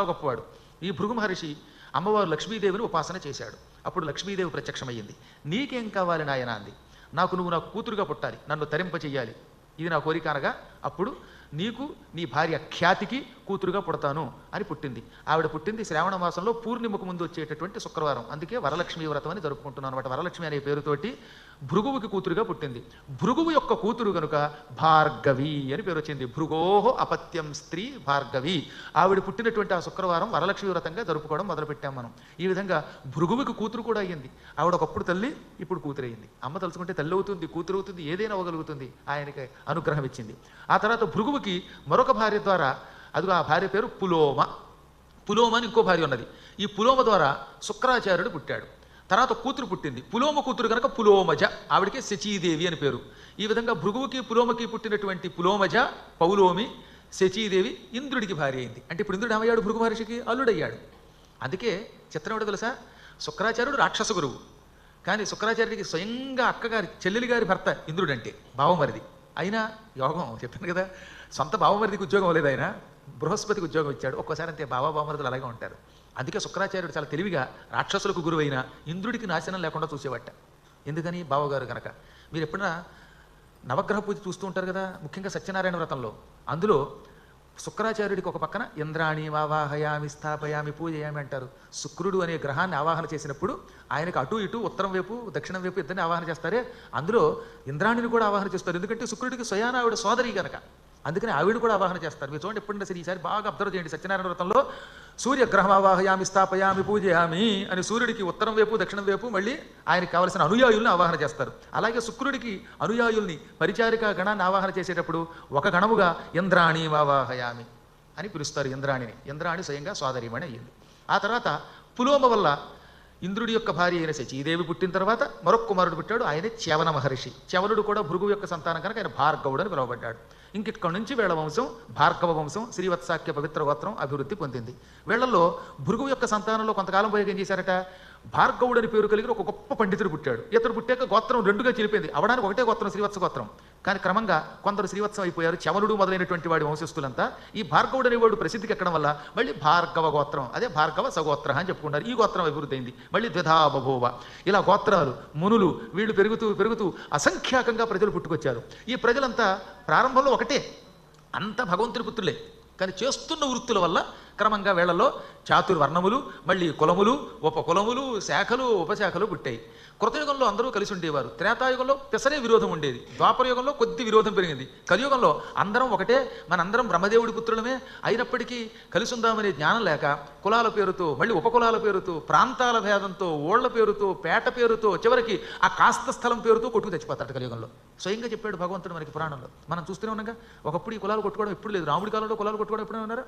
గొప్పవాడు. ఈ భృగు మహర్షి అమ్మవారు లక్ష్మీదేవిని ఉపాసన చేశాడు. అప్పుడు లక్ష్మీదేవి ప్రత్యక్షమయ్యింది. నీకేం కావాలి నాయన అంది. నాకు నువ్వు నాకు కూతురుగా పుట్టాలి. నన్ను తరింప చెయ్యాలి ఇది నా కోరిక అనగా అప్పుడు నీకు నీ భార్య ఖ్యాతికి కూతురుగా పుడతాను అని పుట్టింది. ఆవిడ పుట్టింది శ్రావణ మాసంలో పూర్ణిమకు ముందు వచ్చేటటువంటి శుక్రవారం. అందుకే వరలక్ష్మి వ్రతం అని జరుపుకుంటున్నాను అనమాట వరలక్ష్మి అనే పేరుతోటి భృగువుకి కూతురుగా పుట్టింది. భృగువు యొక్క కూతురు కనుక భార్గవి అని పేరు వచ్చింది. భృగోహో అపత్యం స్త్రీ భార్గవి. ఆవిడ పుట్టినటువంటి ఆ శుక్రవారం వరలక్ష్మి వ్రతంగా జరుపుకోవడం మొదలుపెట్టాం మనం. ఈ విధంగా భృగువుకి కూతురు కూడా అయ్యింది. ఆవిడ ఒకప్పుడు తల్లి ఇప్పుడు కూతురు అయింది అమ్మ తలుచుకుంటే తల్లి అవుతుంది కూతురు అవుతుంది ఏదైనా అవ్వగలుగుతుంది. ఆయనకి అనుగ్రహం ఇచ్చింది. ఆ తర్వాత భృగువుకి మరొక భార్య ద్వారా అదిగో ఆ భార్య పేరు పులోమ. పులోమ అని ఇంకో భార్య ఉన్నది. ఈ పులోమ ద్వారా శుక్రాచార్యుడు పుట్టాడు. తర్వాత కూతురు పుట్టింది. పులోమ కూతురు కనుక పులోమజ ఆవిడకి శచీదేవి అని పేరు. ఈ విధంగా భృగువుకి పులోమకి పుట్టినటువంటి పులోమజ పౌలోమి శచీదేవి ఇంద్రుడికి భార్య అయింది. అంటే ఇప్పుడు ఇంద్రుడు ఏమయ్యాడు? భృగు మహర్షికి అల్లుడయ్యాడు. అందుకే చిత్రం ఏమిటో తెలుసా? శుక్రాచార్యుడు రాక్షస గురువు. కానీ శుక్రాచార్యుడికి స్వయంగా అక్కగారి చెల్లెలి గారి భర్త ఇంద్రుడంటే భావమరిది బావమరిది. అయినా యోగం చెప్పాను కదా. సొంత బావమరిదికి ఉద్యోగం లేదు ఆయన. బృహస్పతికి ఉద్యోగం ఇచ్చాడు. ఒక్కోసారి అంతే బావ బావమరిదులు అలాగే ఉంటారు. అందుకే శుక్రాచార్యుడు చాలా తెలివిగా రాక్షసులకు గురువైన ఇంద్రుడికి నాశనం లేకుండా చూసేవట. ఎందుకని? బావగారు కనుక మీరు ఎప్పుడైనా నవగ్రహ పూజ చూస్తూ ఉంటారు కదా? ముఖ్యంగా సత్యనారాయణ వ్రతంలో. అందులో శుక్రాచార్యుడికి ఒక పక్కన ఇంద్రాణి వావాహయామి స్థాపయామి పూజయామి అంటారు. శుక్రుడు అనే గ్రహాన్ని ఆవాహన చేసినప్పుడు ఆయనకు అటు ఇటు ఉత్తరం వైపు దక్షిణం వైపు ఇద్దరిని ఆవాహన చేస్తారే. అందులో ఇంద్రాణిని కూడా ఆవాహన చేస్తారు. ఎందుకంటే శుక్రుడికి స్వయాన ఆవిడ సోదరి కనుక అందుకని ఆవిడ కూడా ఆవాహన చేస్తారు. మీరు చూడండి ఎప్పుడైనా సరే ఈసారి బాగా అబ్జర్వ్ చేయండి సత్యనారాయణ వ్రతంలో. సూర్యగ్రహం ఆవాహయామి స్థాపయామి పూజయామి అని సూర్యుడికి ఉత్తరం వైపు దక్షిణం వైపు మళ్ళీ ఆయనకి కావలసిన అనుయాయుల్ని ఆవాహన చేస్తారు. అలాగే శుక్రుడికి అనుయాయుల్ని పరిచారిక గణాన్ని ఆవాహన చేసేటప్పుడు ఒక గణముగా ఇంద్రాణి ఆవాహయామి అని పిలుస్తారు ఇంద్రాణిని. ఇంద్రాణి స్వయంగా సోదరిమణి అయ్యింది. ఆ తర్వాత పులోమ వల్ల ఇంద్రుడి యొక్క భార్య అయిన శచీదేవి పుట్టిన తర్వాత మరొక కుమారుడు పుట్టాడు ఆయనే చ్యవన మహర్షి. చ్యవనుడు కూడా భృగు యొక్క సంతానం కనుక ఆయన భార్గవుడు అని పిలువబడ్డాడు. ఇంకిక్కడి నుంచి వీళ్ళ వంశం భార్గవ వంశం శ్రీవత్సాఖ్య పవిత్ర గోత్రం అభివృద్ధి పొందింది. వీళ్ళల్లో భృగు యొక్క సంతానంలో కొంతకాలం పోయాక ఏం చేశారట? భార్గవుడు అని పేరు కలిగిన ఒక గొప్ప పండితుడు పుట్టాడు. ఇతడు పుట్టాక గోత్రం రెండుగా చిలిపోయింది. అవడానికి ఒకటే గోత్రం శ్రీవత్స గోత్రం. కానీ క్రమంగా కొందరు శ్రీవత్సం అయిపోయారు. చవనుడు మొదలైనటువంటి వాడి వంశస్థులంతా. ఈ భార్గవుడు అనేవాడు ప్రసిద్ధికి ఎక్కడం వల్ల మళ్ళీ భార్గవ గోత్రం అదే భార్గవ సగోత్ర అని చెప్పుకున్నారు ఈ గోత్రం అభివృద్ధి అయింది. మళ్ళీ ద్విధాబభోవ ఇలా గోత్రాలు మునులు వీళ్ళు పెరుగుతూ పెరుగుతూ అసంఖ్యాకంగా ప్రజలు పుట్టుకొచ్చారు. ఈ ప్రజలంతా ప్రారంభంలో ఒకటే. అంత భగవంతుని పుత్రులే. కానీ చేస్తున్న వృత్తుల వల్ల అక్రమంగా వేళల్లో చాతుర్వర్ణములు మళ్ళీ కులములు ఉపకులములు శాఖలు ఉపశాఖలు పుట్టాయి. కృతయుగంలో అందరూ కలిసి ఉండేవారు. త్రేతాయుగంలో పెసరే విరోధం ఉండేది. ద్వాపరయుగంలో కొద్ది విరోధం పెరిగింది. కలియుగంలో అందరం ఒకటే మనందరం బ్రహ్మదేవుడి పుత్రులమే అయినప్పటికీ కలిసి ఉందామనే జ్ఞానం లేక కులాల పేరుతో మళ్ళీ ఉపకులాల పేరుతో ప్రాంతాల భేదంతో ఓళ్ళ పేరుతో పేట పేరుతో చివరికి ఆ కాస్త స్థలం పేరుతో కొట్టుకు తెచ్చిపోతాడు కలియుగంలో. స్వయంగా చెప్పాడు భగవంతుడు మనకి పురాణంలో. మనం చూస్తూనే ఉన్నాగా ఒకప్పుడు ఈ కులాలు కొట్టుకోవడం ఎప్పుడు లేదు. రాముడి కాలంలో కులాలు కొట్టుకోవడం ఎప్పుడైనా ఉన్నారా?